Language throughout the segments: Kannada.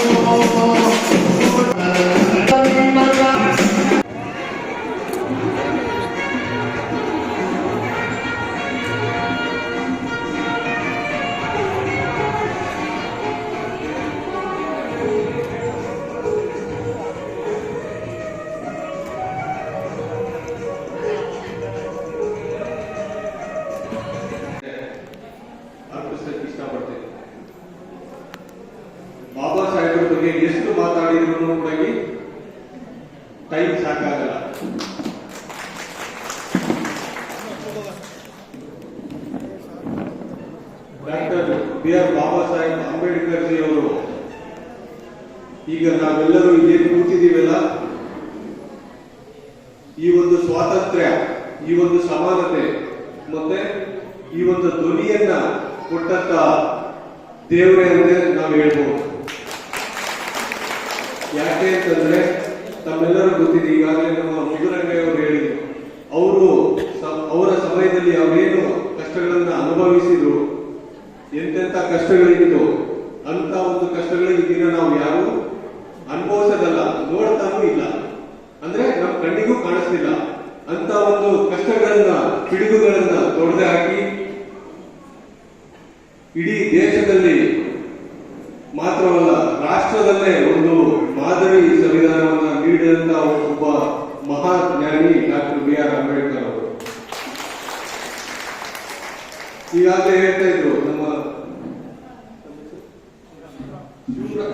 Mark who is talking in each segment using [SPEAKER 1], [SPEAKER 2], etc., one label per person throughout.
[SPEAKER 1] Oh, oh, oh, oh. Doctor B R Baba Saheb Ambedkar ji ಅವರು ಈಗ ನಾವೆಲ್ಲರೂ ಇಲ್ಲಿ ಕೂತಿದ್ದೀವಲ್ಲ? ಈ ಒಂದು ಸ್ವಾತಂತ್ರ್ಯ, ಈ ಒಂದು ಸಮಾನತೆ, ಮತ್ತೆ ಈ ಒಂದು ಧ್ವನಿಯನ್ನ ಕೊಟ್ಟಂತ ದೇವರೇ ಅಂದ್ರೆ ನಾವು ಹೇಳ್ಬೋದು. ಯಾಕೆ ಅಂತಂದ್ರೆ ತಮ್ಮೆಲ್ಲರೂ ಗೊತ್ತಿದೆ, ಈಗಾಗಲೇ ನಮ್ಮ ಮುದುರಂಗಯ್ಯ ಅವರು ಹೇಳಿದ್ರು. ಅವರು ಅವರ ಸಮಯದಲ್ಲಿ ಅವರೇನು ಕಷ್ಟಗಳನ್ನ ಅನುಭವಿಸಿದ್ರು ಎಂತೆಂತ ಕಷ್ಟಗಳಿತ್ತು ಅಂತ ಒಂದು ಕಷ್ಟಗಳಿಗೆ ದಿನ ನಾವು ಯಾರು ಅನುಭವಿಸೋದಲ್ಲ, ನೋಡ್ತಾನೂ ಇಲ್ಲ. ಅಂದ್ರೆ ನಮ್ಮ ಕಣ್ಣಿಗೂ ಕಾಣಿಸ್ತಿಲ್ಲ. ಅಂತ ಒಂದು ಕಷ್ಟಗಳನ್ನ, ಪಿಡುಗುಗಳನ್ನ ತೊಡೆದು ಹಾಕಿ ಇಡೀ ದೇಶದಲ್ಲಿ ನೀಡಿದಂತ ಒಬ್ಬ ಮಹಾ ಜ್ಞಾನಿ ಡಾಕ್ಟರ್ ಬಿ ಆರ್ ಅಂಬೇಡ್ಕರ್ ಅವರು. ಈಗಾಗಲೇ ಹೇಳ್ತಾ ಇದ್ರು ನಮ್ಮ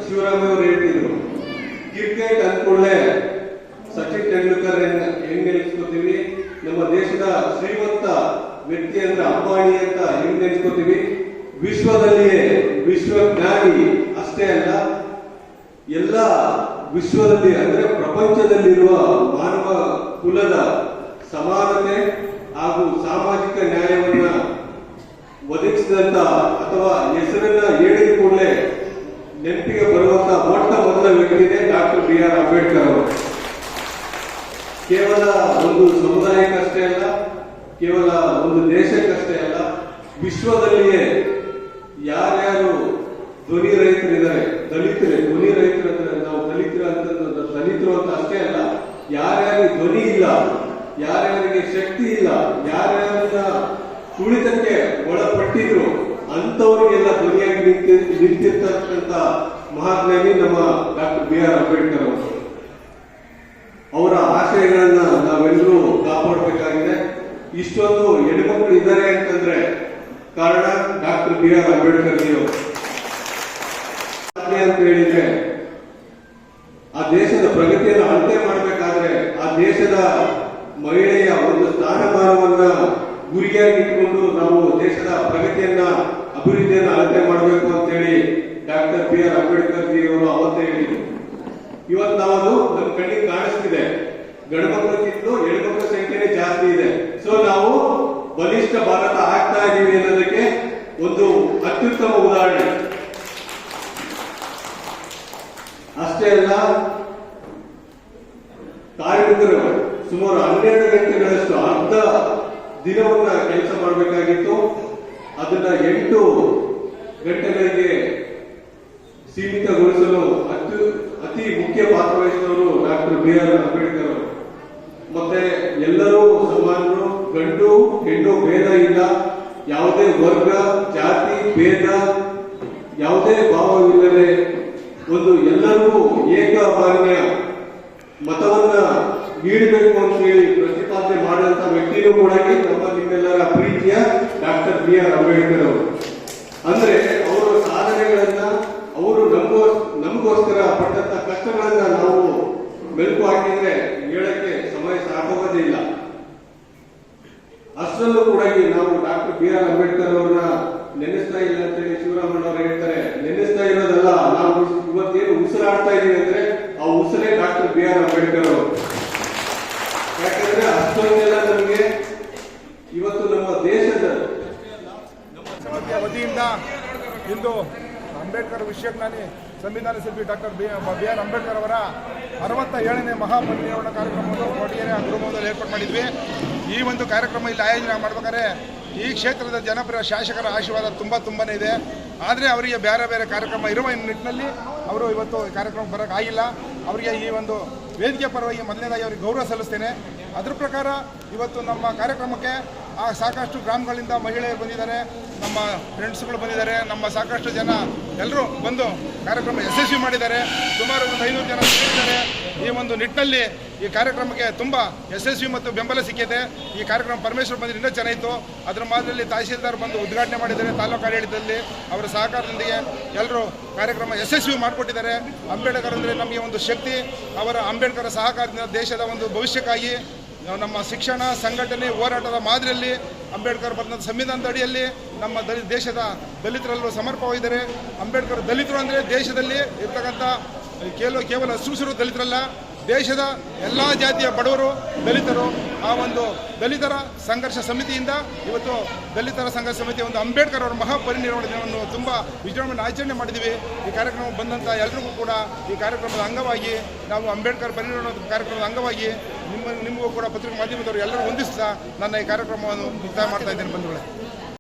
[SPEAKER 1] ಶಿವರಾಮ್ ಅವರು ಹೇಳ್ತಿದ್ರು, ಕ್ರಿಕೆಟ್ ಅಂದ್ಕೊಳ್ಳೆ ಸಚಿನ್ ತೆಂಡೂಲ್ಕರ್ ಹೆಂಗ್- ನೆನೆಸ್ಕೋತೀವಿ ನಮ್ಮ ದೇಶದ ಶ್ರೀಮಂತ ವ್ಯಕ್ತಿ ಅಂದ್ರೆ ಅಂಬಾನಿ ಅಂತ ಹೆಂಗ್ ನೆನೆಸ್ಕೋತೀವಿ ವಿಶ್ವದಲ್ಲಿಯೇ ವಿಶ್ವಜ್ಞಾನಿ ಅಷ್ಟೇ ಅಲ್ಲ, ಎಲ್ಲ ವಿಶ್ವದಲ್ಲಿ ಅಂದ್ರೆ ಪ್ರಪಂಚದಲ್ಲಿರುವ ಮಾನವ ಕುಲದ ಸಮಾನತೆ ಹಾಗೂ ಸಾಮಾಜಿಕ ನ್ಯಾಯವನ್ನ ಒದಗಿಸಿದಂತ ಅಥವಾ ಹೆಸರನ್ನ ಹೇಳಿದ ಕೂಡಲೇ ನೆನಪಿಗೆ ಬರುವಂತ ಮೊಟ್ಟ ಮೊದಲ ವ್ಯಕ್ತಿನೇ ಡಾಕ್ಟರ್ ಬಿ ಆರ್ ಅಂಬೇಡ್ಕರ್ ಅವರು. ಕೇವಲ ಒಂದು ಸಮುದಾಯಕ್ಕಷ್ಟೇ ಅಲ್ಲ, ಕೇವಲ ಒಂದು ದೇಶಕ್ಕಷ್ಟೇ ಅಲ್ಲ, ವಿಶ್ವದಲ್ಲಿಯೇ ಯಾರ್ಯಾರು ಧ್ವನಿ ರೈತರಿದ್ದಾರೆ ದಲಿತರು ಧ್ವನಿ ರೈತರು ಅಂದ್ರೆ ನಾವು ದಲಿತರು ಅಂತ ದಲಿತರು ಅಂತ ಅಷ್ಟೇ ಅಲ್ಲ ಯಾರ್ಯಾರಿಗೆ ಧ್ವನಿ ಇಲ್ಲ ಯಾರ್ಯಾರಿಗೆ ಶಕ್ತಿ ಇಲ್ಲ ಯಾರ್ಯಾರನ್ನ ತುಳಿತಕ್ಕೆ ಒಳಪಟ್ಟಿದ್ರು ಅಂತವರಿಗೆಲ್ಲ ಧ್ವನಿಯಾಗಿ ನಿಂತಿ ನಿಂತಿರ್ತಕ್ಕಂಥ ಮಹಾತ್ಮಿ ನಮ್ಮ ಡಾಕ್ಟರ್ ಬಿ ಆರ್ ಅಂಬೇಡ್ಕರ್ ಅವರು. ಅವರ ಆಶಯಗಳನ್ನ ನಾವೆಲ್ಲರೂ ಕಾಪಾಡಬೇಕಾಗಿದೆ. ಇಷ್ಟೊಂದು ಹೆಣ್ಮಕ್ಳು ಇದ್ದಾರೆ ಅಂತಂದ್ರೆ ಕಾರಣ ಡಾಕ್ಟರ್ ಬಿ ಆರ್ ಅಂಬೇಡ್ಕರ್ ಅವರು ಅಂತ ಹೇಳಿದ್ರೆ ಆ ದೇಶದ ಪ್ರಗತಿಯನ್ನು ಅಳತೆ ಮಾಡಬೇಕಾದ್ರೆ ಆ ದೇಶದ ಮಹಿಳೆಯ ಒಂದು ಸ್ಥಾನಮಾನವನ್ನ ಗುರಿಯಾಗಿ ಇಟ್ಟುಕೊಂಡು ನಾವು ದೇಶದ ಪ್ರಗತಿಯನ್ನ, ಅಭಿವೃದ್ಧಿಯನ್ನ ಅಳತೆ ಮಾಡಬೇಕು ಅಂತ ಹೇಳಿ doctor B R Ambedkar ji ಅವರು ಅವತ್ತೇ ಹೇಳಿದ್ರು. ಇವತ್ತು ನಾವು ನಮ್ಮ ಕಣ್ಣಿಗೆ ಕಾಣಿಸ್ತಿದೆ. ಗಂಡು ಮಕ್ಕಳಿಗಿಂತಲೂ ಹೆಣ್ಮಕ್ಳ ಸಂಖ್ಯೆನೇ ಜಾಸ್ತಿ ಇದೆ. ಸೊ ನಾವು ಬಲಿಷ್ಠ ಭಾರತ ಆಗ್ತಾ ಇದ್ದೀವಿ ಅನ್ನೋದಕ್ಕೆ ಒಂದು ಅತ್ಯುತ್ತಮ ಉದಾಹರಣೆ. ಅಷ್ಟೇ ಅಲ್ಲ, ಕಾರ್ಮಿಕರು ಸುಮಾರು ಹನ್ನೆರಡು ಗಂಟೆಗಳಷ್ಟು ಅರ್ಧ ದಿನವನ್ನ ಕೆಲಸ ಮಾಡಬೇಕಾಗಿತ್ತು. ಅದನ್ನ ಎಂಟು ಗಂಟೆಗಳಿಗೆ ಸೀಮಿತಗೊಳಿಸಲು ಅತಿ ಅತಿ ಮುಖ್ಯ ಪಾತ್ರ ವಹಿಸಿದವರು ಡಾಕ್ಟರ್ ಬಿ ಆರ್ ಅಂಬೇಡ್ಕರ್ ಅವರು. ಮತ್ತೆ ಎಲ್ಲರೂ ಸಮಾನರು ಗಂಡು, ಹೆಣ್ಣು ಭೇದ ಇಲ್ಲ. ಯಾವುದೇ ವರ್ಗ, ಜಾತಿ, ಭೇದ, ಯಾವುದೇ ಭಾವವಿಲ್ಲದೆ ಒಂದು ಎಲ್ಲರಿಗೂ ಏಕ ಮತವನ್ನ ನೀಡಬೇಕು ಅಂತ ಹೇಳಿ ಪ್ರತಿಪಾದನೆ ಮಾಡಿದಂತ ವ್ಯಕ್ತಿಯೂ ಕೂಡ ನಮ್ಮ ನಿಮ್ಮೆಲ್ಲರ ಪ್ರೀತಿಯ ಡಾಕ್ಟರ್ ಬಿ ಆರ್ ಅಂಬೇಡ್ಕರ್ ಅವರು. ಅಂದ್ರೆ ಅವರ ಸಾಧನೆಗಳನ್ನ ಅವರು ನಮಗೋ ನಮಗೋಸ್ಕರ ಪಟ್ಟಂತ ಕಷ್ಟಗಳನ್ನ ನಾವು ಮೆಲುಕು ಹಾಕಿದ್ರೆ ಹೇಳಕ್ಕೆ ಸಮಯ ಸಾಕೋಗೋದೇ ಇಲ್ಲ ಅಷ್ಟರಲ್ಲೂ ಕೂಡ ಈ ನಾವು ಡಾಕ್ಟರ್ ಬಿ ಆರ್ ಅಂಬೇಡ್ಕರ್ ಅವ್ರನ್ನ ನೆನೆಸ್ತಾ ಇಲ್ಲ ಅಂತ ಹೇಳಿ ಶಿವರಾಮಣ್ಣ ಅವರು ಹೇಳ್ತಾರೆ ನೆನೆಸ್ತಾ ಇರೋದಲ್ಲ ನಾವು ಇವತ್ತೇನು ಉಸಿರಾಡ್ತಾ ಇದೀವಿ ಅಂದ್ರೆ ಆ ಉಸಿರೇ ಡಾಕ್ಟರ್ ಬಿ ಆರ್ ಅಂಬೇಡ್ಕರ್ ಅವರು ಯಾಕಂದ್ರೆ ಅಷ್ಟೊಂದೆಲ್ಲ ನಮಗೆ ಇವತ್ತು ನಮ್ಮ ದೇಶದ
[SPEAKER 2] ಸಮಿತಿಯ ವತಿಯಿಂದ ಇಂದು ಅಂಬೇಡ್ಕರ್ ವಿಶ್ವಜ್ಞಾನಿ ಸಂವಿಧಾನ ಶಿಲ್ಪಿ doctor B B R Ambedkar ಅವರ ಅರವತ್ತ ಏಳನೇ ಮಹಾಪರಿನಿರ್ವಹಣ ಕಾರ್ಯಕ್ರಮವನ್ನು ಕೊಟ್ಟಿಗೆರೆ ಗೃಹಭವನದಲ್ಲಿ ಏರ್ಪಾಡು ಮಾಡಿದ್ವಿ. ಈ ಒಂದು ಕಾರ್ಯಕ್ರಮ ಇಲ್ಲಿ ಆಯೋಜನೆ ಮಾಡ್ಬೇಕಾದ್ರೆ ಈ ಕ್ಷೇತ್ರದ ಜನಪ್ರಿಯ ಶಾಸಕರ ಆಶೀರ್ವಾದ ತುಂಬ ತುಂಬನೇ ಇದೆ. ಆದರೆ ಅವರಿಗೆ ಬೇರೆ ಬೇರೆ ಕಾರ್ಯಕ್ರಮ ಇರುವ ನಿಟ್ಟಿನಲ್ಲಿ ಅವರು ಇವತ್ತು ಕಾರ್ಯಕ್ರಮ ಬರೋಕ್ಕಾಗಿಲ್ಲ ಅವರಿಗೆ ಈ ಒಂದು ವೇದಿಕೆ ಪರವಾಗಿ ಮೊದಲನೇದಾಗಿ ಅವರಿಗೆ ಗೌರವ ಸಲ್ಲಿಸ್ತೇನೆ. ಅದ್ರ ಪ್ರಕಾರ ಇವತ್ತು ನಮ್ಮ ಕಾರ್ಯಕ್ರಮಕ್ಕೆ ಆ ಸಾಕಷ್ಟು ಗ್ರಾಮಗಳಿಂದ ಮಹಿಳೆಯರು ಬಂದಿದ್ದಾರೆ, ನಮ್ಮ ಫ್ರೆಂಡ್ಸ್ಗಳು ಬಂದಿದ್ದಾರೆ, ನಮ್ಮ ಸಾಕಷ್ಟು ಜನ ಎಲ್ಲರೂ ಬಂದು ಕಾರ್ಯಕ್ರಮ ಯಶಸ್ವಿ ಮಾಡಿದ್ದಾರೆ. ಸುಮಾರು ಒಂದು ಐನೂರು ಜನ ಸೇರಿದ್ದಾರೆ. ಈ ಒಂದು ನಿಟ್ಟಿನಲ್ಲಿ ಈ ಕಾರ್ಯಕ್ರಮಕ್ಕೆ ತುಂಬ ಯಶಸ್ವಿ ಮತ್ತು ಬೆಂಬಲ ಸಿಕ್ಕಿದೆ. ಈ ಕಾರ್ಯಕ್ರಮ ಪರಮೇಶ್ವರ್ ಬಂದರೆ ಇನ್ನೂ ಚೆನ್ನಾಯಿತು ಅದರ ಮಾದರಿಯಲ್ಲಿ ತಹಸೀಲ್ದಾರ್ ಬಂದು ಉದ್ಘಾಟನೆ ಮಾಡಿದ್ದಾರೆ ತಾಲೂಕು ಆಡಳಿತದಲ್ಲಿ. ಅವರ ಸಹಕಾರದೊಂದಿಗೆ ಎಲ್ಲರೂ ಕಾರ್ಯಕ್ರಮ ಯಶಸ್ವಿ ಮಾಡಿಕೊಟ್ಟಿದ್ದಾರೆ. ಅಂಬೇಡ್ಕರ್ ಅಂದರೆ ನಮಗೆ ಒಂದು ಶಕ್ತಿ. ಅವರ ಅಂಬೇಡ್ಕರ್ ಸಹಕಾರದಿಂದ ದೇಶದ ಒಂದು ಭವಿಷ್ಯಕ್ಕಾಗಿ ನಮ್ಮ ಶಿಕ್ಷಣ ಸಂಘಟನೆ ಹೋರಾಟದ ಮಾದರಿಯಲ್ಲಿ ಅಂಬೇಡ್ಕರ್ ಬಂದ ಸಂವಿಧಾನದ ಅಡಿಯಲ್ಲಿ ನಮ್ಮ ದಲಿ ದೇಶದ ದಲಿತರಲ್ಲೂ ಸಮರ್ಪವಾಗಿದ್ದಾರೆ ಅಂಬೇಡ್ಕರ್ ದಲಿತರು ಅಂದರೆ ದೇಶದಲ್ಲಿ ಇರ್ತಕ್ಕಂಥ ಕೇವಲ ಕೇವಲ ಅಸ್ಪೃಶ್ಯರು ದಲಿತರಲ್ಲ, ದೇಶದ ಎಲ್ಲ ಜಾತಿಯ ಬಡವರು, ದಲಿತರು. ಆ ಒಂದು ದಲಿತರ ಸಂಘರ್ಷ ಸಮಿತಿಯಿಂದ ಇವತ್ತು ದಲಿತರ ಸಂಘರ್ಷ ಸಮಿತಿ ಒಂದು ಅಂಬೇಡ್ಕರ್ ಅವರ ಮಹಾಪರಿನಿರ್ವಹಣೆ ದಿನವನ್ನು ತುಂಬ ವಿಜೃಂಭಣೆ ಆಚರಣೆ ಮಾಡಿದ್ದೀವಿ. ಈ ಕಾರ್ಯಕ್ರಮ ಬಂದಂಥ ಎಲ್ರಿಗೂ ಕೂಡ ಈ ಕಾರ್ಯಕ್ರಮದ ಅಂಗವಾಗಿ ನಾವು ಅಂಬೇಡ್ಕರ್ ಪರಿನಿರ್ವಹಣೆ ಕಾರ್ಯಕ್ರಮದ ಅಂಗವಾಗಿ ನಿಮ್ಮ ನಿಮಗೂ ಕೂಡ ಪತ್ರಿಕಾ ಮಾಧ್ಯಮದವರು ಎಲ್ಲರೂ ಹೊಂದಿಸ್ತಾ ನನ್ನ ಈ ಕಾರ್ಯಕ್ರಮವನ್ನು ಮುಕ್ತಾಯ ಮಾಡ್ತಾ ಇದ್ದೇನೆ ಬಂಧುಗಳೇ.